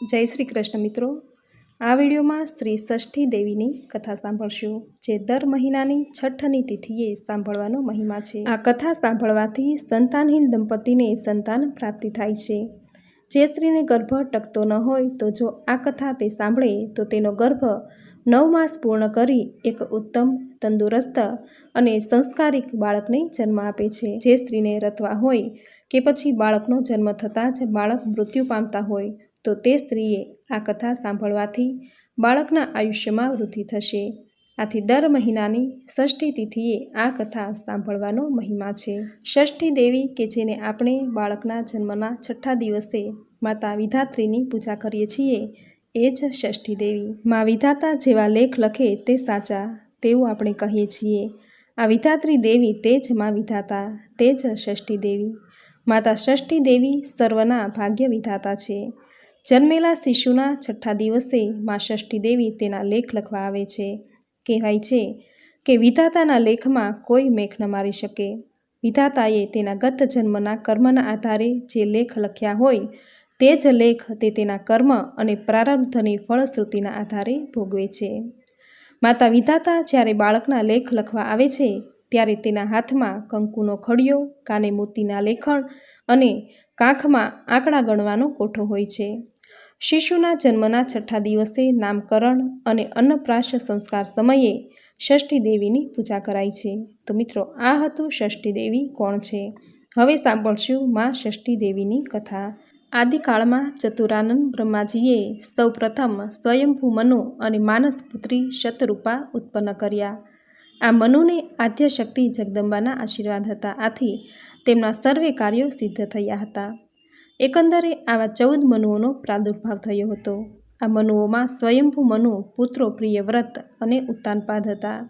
જય શ્રી કૃષ્ણ મિત્રો. આ વિડીયોમાં શ્રી ષષ્ઠી દેવીની કથા સાંભળશું, જે દર મહિનાની છઠ્ઠની તિથિએ સાંભળવાનો મહિમા છે. આ કથા સાંભળવાથી સંતાનહીન દંપતીને સંતાન પ્રાપ્તિ થાય છે. જે સ્ત્રીને ગર્ભ ટકતો ન હોય તો જો આ કથા તે સાંભળે, તો તેનો ગર્ભ નવ માસ પૂર્ણ કરી એક ઉત્તમ, તંદુરસ્ત અને સંસ્કારિક બાળકને જન્મ આપે છે. જે સ્ત્રીને રતવા હોય કે પછી બાળકનો જન્મ થતાં જ બાળક મૃત્યુ પામતા હોય તો તે સ્ત્રીએ આ કથા સાંભળવાથી બાળકના આયુષ્યમાં વૃદ્ધિ થશે. આથી દર મહિનાની ષષ્ઠી તિથિએ આ કથા સાંભળવાનો મહિમા છે. ષષ્ઠી દેવી કે જેને આપણે બાળકના જન્મના છઠ્ઠા દિવસે માતા વિધાત્રીની પૂજા કરીએ છીએ, એ જ ષષ્ઠી દેવી. મા વિધાતા જેવા લેખ લખે તે સાચા તેવું આપણે કહીએ છીએ. આ વિધાત્રી દેવી તે જ મા વિધાતા, તે જ ષષ્ઠી દેવી. માતા ષષ્ઠી દેવી સર્વના ભાગ્ય વિધાતા છે. જન્મેલા શિશુના છઠ્ઠા દિવસે મા ષષ્ઠી દેવી તેના લેખ લખવા આવે છે. કહેવાય છે કે વિધાતાના લેખમાં કોઈ મેઘ ન મારી શકે. વિધાતાએ તેના ગત જન્મના કર્મના આધારે જે લેખ લખ્યા હોય તે જ લેખ તે તેના કર્મ અને પ્રારબ્ધની ફળશ્રુતિના આધારે ભોગવે છે. માતા વિધાતા જ્યારે બાળકના લેખ લખવા આવે છે, ત્યારે તેના હાથમાં કંકુનો ખડિયો, કાને મોતીના લેખણ અને કાંખમાં આંકડા ગણવાનો કોઠો હોય છે. શિશુના જન્મના છઠ્ઠા દિવસે નામકરણ અને અન્નપ્રાશ સંસ્કાર સમયે ષષ્ઠી દેવીની પૂજા કરાય છે. તો મિત્રો, આ હતું ષષ્ઠી દેવી કોણ છે? હવે સાંભળશું માં ષષ્ઠી દેવીની કથા. આદિકાળમાં ચતુરાનંદ બ્રહ્માજીએ સૌપ્રથમ સ્વયંભૂ મનુ અને માનસ પુત્રી શતરૂપા ઉત્પન્ન કર્યા. આ મનુને આદ્યશક્તિ જગદંબાના આશીર્વાદ હતા. આથી તેમના સર્વે કાર્યો સિદ્ધ થયા હતા. એકંદરે આવા ચૌદ મનુઓનો પ્રાદુર્ભાવ થયો હતો. આ મનુઓમાં સ્વયંભૂ મનુ પુત્રો પ્રિયવ્રત અને ઉત્તાનપાદ હતા.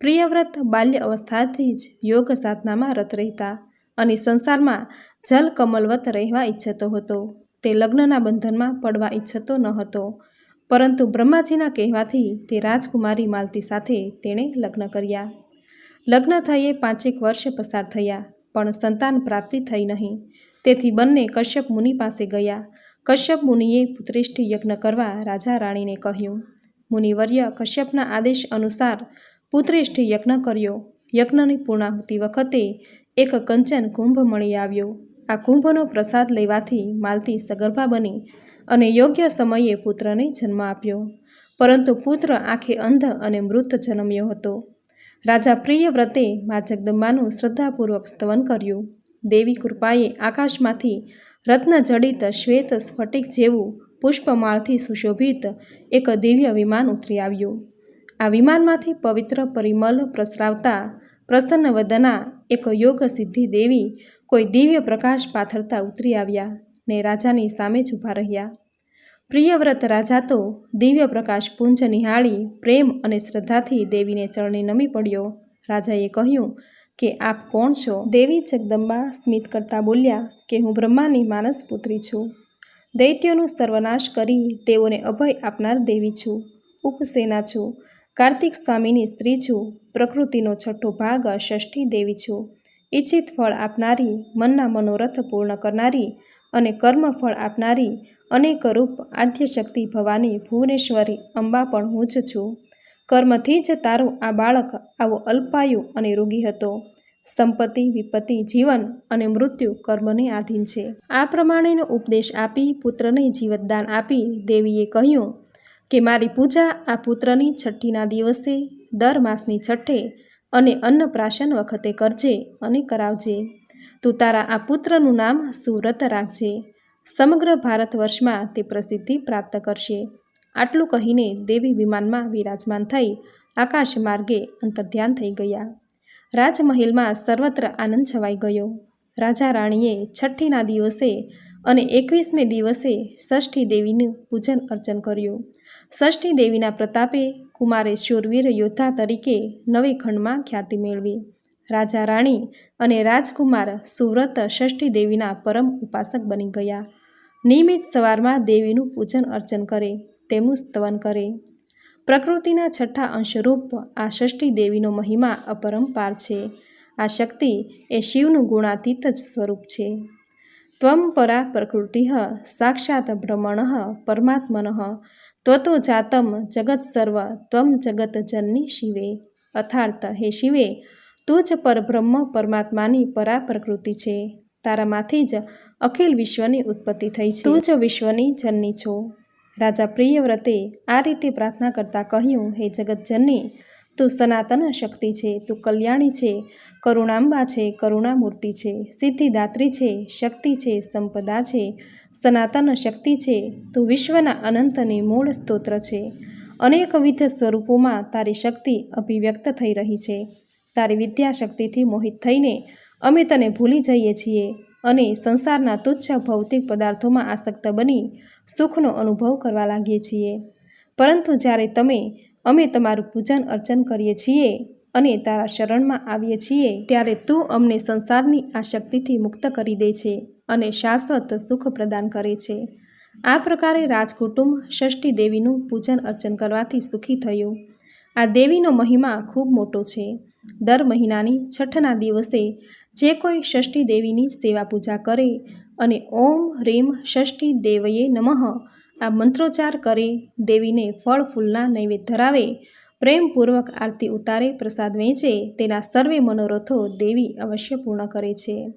પ્રિયવ્રત બાલ્ય અવસ્થાથી જ યોગ સાધનામાં રત રહેતા અને સંસારમાં જલ કમલવત રહેવા ઈચ્છતો હતો. તે લગ્નના બંધનમાં પડવા ઈચ્છતો ન હતો, પરંતુ બ્રહ્માજીના કહેવાથી તે રાજકુમારી માલતી સાથે તેણે લગ્ન કર્યા. લગ્ન થયે પાંચેક વર્ષ પસાર થયા. પણ સંતાન પ્રાપ્તિ થઈ નહીં. તેથી બંને કશ્યપ મુનિ પાસે ગયા. કશ્યપ મુનિએ પુત્રેષ્ઠ યજ્ઞ કરવા રાજા રાણીને કહ્યું, મુનિવર્ય, કશ્યપના આદેશ અનુસાર પુત્રેષ્ઠ યજ્ઞ કર્યો. યજ્ઞની પૂર્ણાહુતિ વખતે એક કંચન કુંભ મળી આવ્યો. આ કુંભનો પ્રસાદ લેવાથી માલતી સગર્ભા બની અને યોગ્ય સમયે પુત્રને જન્મ આપ્યો. પરંતુ પુત્ર આંખે અંધ અને મૃત જન્મ્યો હતો. રાજા પ્રિય વ્રતે મા જગદંબાનું શ્રદ્ધાપૂર્વક સ્તવન કર્યું. દેવી કૃપાએ આકાશમાંથી રત્નજડિત શ્વેત સ્ફટિક જેવું પુષ્પમાળથી સુશોભિત એક દિવ્ય વિમાન ઉતરી આવ્યું. આ વિમાનમાંથી પવિત્ર પરિમલ પ્રસરાવતા પ્રસન્ન વદના એક યોગ સિદ્ધિ દેવી કોઈ દિવ્ય પ્રકાશ પાથરતા ઉતરી આવ્યા ને રાજાની સામે જ ઊભા રહ્યા. પ્રિયવ્રત રાજા તો દિવ્ય પ્રકાશ પુંજ નિહાળી પ્રેમ અને શ્રદ્ધાથી દેવીને ચરણે નમી પડ્યો. રાજાએ કહ્યું કે, આપ કોણ છો? દેવી જગદંબા સ્મિત કરતા બોલ્યા કે, હું બ્રહ્માની માનસ પુત્રી છું. દૈત્યોનું સર્વનાશ કરી તેઓને અભય આપનાર દેવી છું. ઉપસેના છું. કાર્તિક સ્વામીની સ્ત્રી છું. પ્રકૃતિનો છઠ્ઠો ભાગ ષષ્ઠી દેવી છું. ઈચ્છિત ફળ આપનારી, મનના મનોરથ પૂર્ણ કરનારી અને કર્મફળ આપનારી અનેક રૂપ આદ્યશક્તિ ભવાની ભુવનેશ્વરી અંબા પણ હું જ છું. કર્મથી જ તારો આ બાળક આવો અલ્પાયુ અને રોગી હતો. સંપત્તિ, વિપત્તિ, જીવન અને મૃત્યુ કર્મને આધીન છે. આ પ્રમાણેનો ઉપદેશ આપી પુત્રને જીવતદાન આપી દેવીએ કહ્યું કે મારી પૂજા આ પુત્રની છઠ્ઠીના દિવસે દર માસની છઠ્ઠે અને અન્નપ્રાશન વખતે કરજે અને કરાવજે. તું તારા આ પુત્રનું નામ સુરત રાખજે. સમગ્ર ભારત વર્ષમાં તે પ્રસિદ્ધિ પ્રાપ્ત કરશે. આટલું કહીને દેવી વિમાનમાં વિરાજમાન થઈ આકાશ માર્ગે અંતર્ધ્યાન થઈ ગયા. રાજમહેલમાં સર્વત્ર આનંદ છવાઈ ગયો. રાજા રાણીએ છઠ્ઠીના દિવસે અને એકવીસમે દિવસે ષષ્ઠી દેવીનું પૂજન અર્ચન કર્યું. ષષ્ઠી દેવીના પ્રતાપે કુમારે શૂરવીર યોદ્ધા તરીકે નવે ખંડમાં ખ્યાતિ મેળવી. રાજા રાણી અને રાજકુમાર સુવ્રત ષષ્ઠી દેવીના પરમ ઉપાસક બની ગયા. નિયમિત સવારમાં દેવીનું પૂજન અર્ચન કરે, તેમનું સ્તવન કરે. પ્રકૃતિના છઠ્ઠા અંશરૂપ આ ષષ્ઠી દેવીનો મહિમા અપરંપાર છે. આ શક્તિ એ શિવનું ગુણાતીત જ સ્વરૂપ છે. ત્વમ પરા પ્રકૃતિ સાક્ષાત બ્રહ્મણ પરમાત્મન. ત્વતો જાતમ જગત સર્વ ત્વમ જગત જનની શિવે. અર્થાર્થ હે શિવે તું જ પરબ્રહ્મ પરમાત્માની પરા પ્રકૃતિ છે. તારામાંથી જ અખિલ વિશ્વની ઉત્પત્તિ થઈ છે. તું જ વિશ્વની જનની છો. રાજા પ્રિયવ્રતે આ રીતે પ્રાર્થના કરતાં કહ્યું, હે જગતજનની, તું સનાતન શક્તિ છે, તું કલ્યાણી છે, કરુણાંબા છે, કરુણામૂર્તિ છે, સિદ્ધિદાત્રી છે, શક્તિ છે, સંપદા છે, સનાતન શક્તિ છે, તું વિશ્વના અનંતની મૂળ સ્તોત્ર છે. અનેકવિધ સ્વરૂપોમાં તારી શક્તિ અભિવ્યક્ત થઈ રહી છે. તારી વિદ્યાશક્તિથી મોહિત થઈને અમે તને ભૂલી જઈએ છીએ અને સંસારના તુચ્છ ભૌતિક પદાર્થોમાં આસક્ત બની સુખનો અનુભવ કરવા લાગીએ છીએ. પરંતુ જ્યારે તમે, અમે તમારું પૂજન અર્ચન કરીએ છીએ અને તારા શરણમાં આવીએ છીએ, ત્યારે તું અમને સંસારની આ શક્તિથી મુક્ત કરી દે છે અને શાશ્વત સુખ પ્રદાન કરે છે. આ પ્રકારે રાજકુટુંબ ષષ્ઠી દેવીનું પૂજન અર્ચન કરવાથી સુખી થયું. આ દેવીનો મહિમા ખૂબ મોટો છે. દર મહિનાની છઠ્ઠના દિવસે જે કોઈ ષષ્ઠી દેવીની સેવા પૂજા કરે અને ઓમ હ્રીમ ષષ્ઠી દેવયે નમઃ, આ મંત્રોચ્ચાર કરે દેવીને ફળ ફૂલના નૈવેદ્ય ધરાવે, પ્રેમપૂર્વક આરતી ઉતારે, પ્રસાદ વહેંચે તેના સર્વે મનોરથો દેવી અવશ્ય પૂર્ણ કરે છે.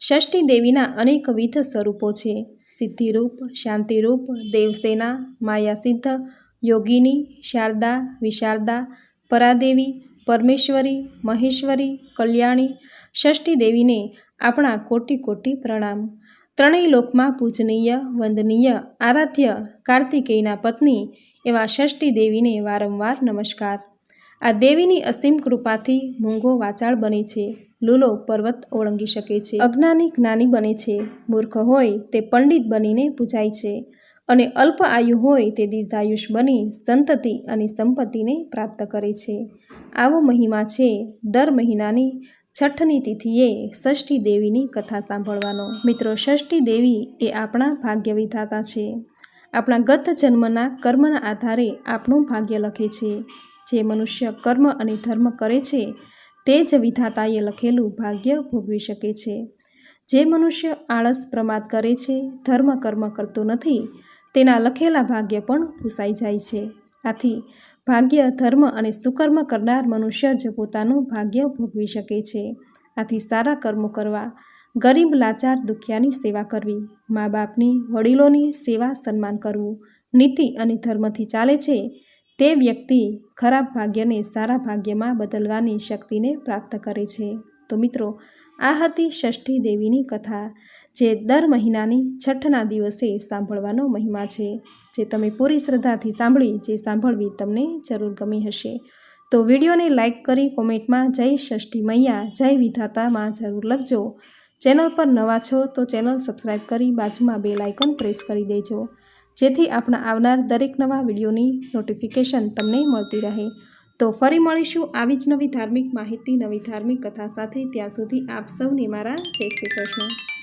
ષષ્ઠી દેવીના અનેકવિધ સ્વરૂપો છે. સિદ્ધિરૂપ, શાંતિરૂપ, દેવસેના, માયાસિદ્ધ, યોગિની, શારદા, વિશારદા, પરાદેવી પરમેશ્વરી, મહેશ્વરી, કલ્યાણી ષષ્ઠી દેવીને આપણા કોટી કોટી પ્રણામ. ત્રણેય લોકમાં પૂજનીય, વંદનીય, આરાધ્ય કાર્તિકેયના પત્ની એવા ષષ્ઠી દેવીને વારંવાર નમસ્કાર. આ દેવીની અસીમ કૃપાથી મૂંગો વાચાળ બને છે. લૂલો પર્વત ઓળંગી શકે છે. અજ્ઞાની જ્ઞાની બને છે. મૂર્ખ હોય તે પંડિત બનીને પૂજાય છે. અને અલ્પ આયુ હોય તે દીર્ઘાયુષ બની સંતતિ અને સંપત્તિને પ્રાપ્ત કરે છે. આવો મહિમા છે. દર મહિનાની છઠ્ઠની તિથિએ ષષ્ઠી દેવીની કથા સાંભળવાનો. મિત્રો, ષષ્ઠી દેવી એ આપણા ભાગ્ય વિધાતા છે. આપણા ગત જન્મના કર્મના આધારે આપણું ભાગ્ય લખે છે. જે મનુષ્ય કર્મ અને ધર્મ કરે છે, તે જ વિધાતાએ લખેલું ભાગ્ય ભોગવી શકે છે. જે મનુષ્ય આળસ પ્રમાદ કરે છે, ધર્મ કર્મ કરતો નથી, તેના લખેલા ભાગ્ય પણ ભૂસાઈ જાય છે. આથી ભાગ્ય ધર્મ અને સુકર્મ કરનાર મનુષ્ય જ પોતાનું ભાગ્ય ભોગવી શકે છે. આથી સારા કર્મો કરવા, ગરીબ લાચાર દુખિયાની સેવા કરવી મા બાપની વડીલોની સેવા સન્માન કરવું, નીતિ અને ધર્મથી ચાલે છે, તે વ્યક્તિ ખરાબ ભાગ્યને સારા ભાગ્યમાં બદલવાની શક્તિને પ્રાપ્ત કરે છે. તો મિત્રો, આ હતી ષષ્ઠી દેવીની કથા. જે દર મહિનાની છઠ્ઠના દિવસે સાંભળવાનો મહિમા છે, જે તમે પૂરી શ્રદ્ધાથી સાંભળી જે સાંભળવી તમને જરૂર ગમી હશે. તો વિડીયોને લાઇક કરી કોમેન્ટમાં જય ષષ્ઠી મૈયા, જય વિધાતામાં જરૂર લખજો. ચેનલ પર નવા છો તો ચેનલ સબસ્ક્રાઈબ કરી બાજુમાં બે લાઇકન પ્રેસ કરી દેજો, જેથી આપણા આવનાર દરેક નવા વિડીયોની નોટિફિકેશન તમને મળતી રહે. તો ફરી મળીશું આવી જ નવી ધાર્મિક માહિતી, નવી ધાર્મિક કથા સાથે ત્યાં સુધી આપ સૌને મારા જય શ્રી કૃષ્ણ.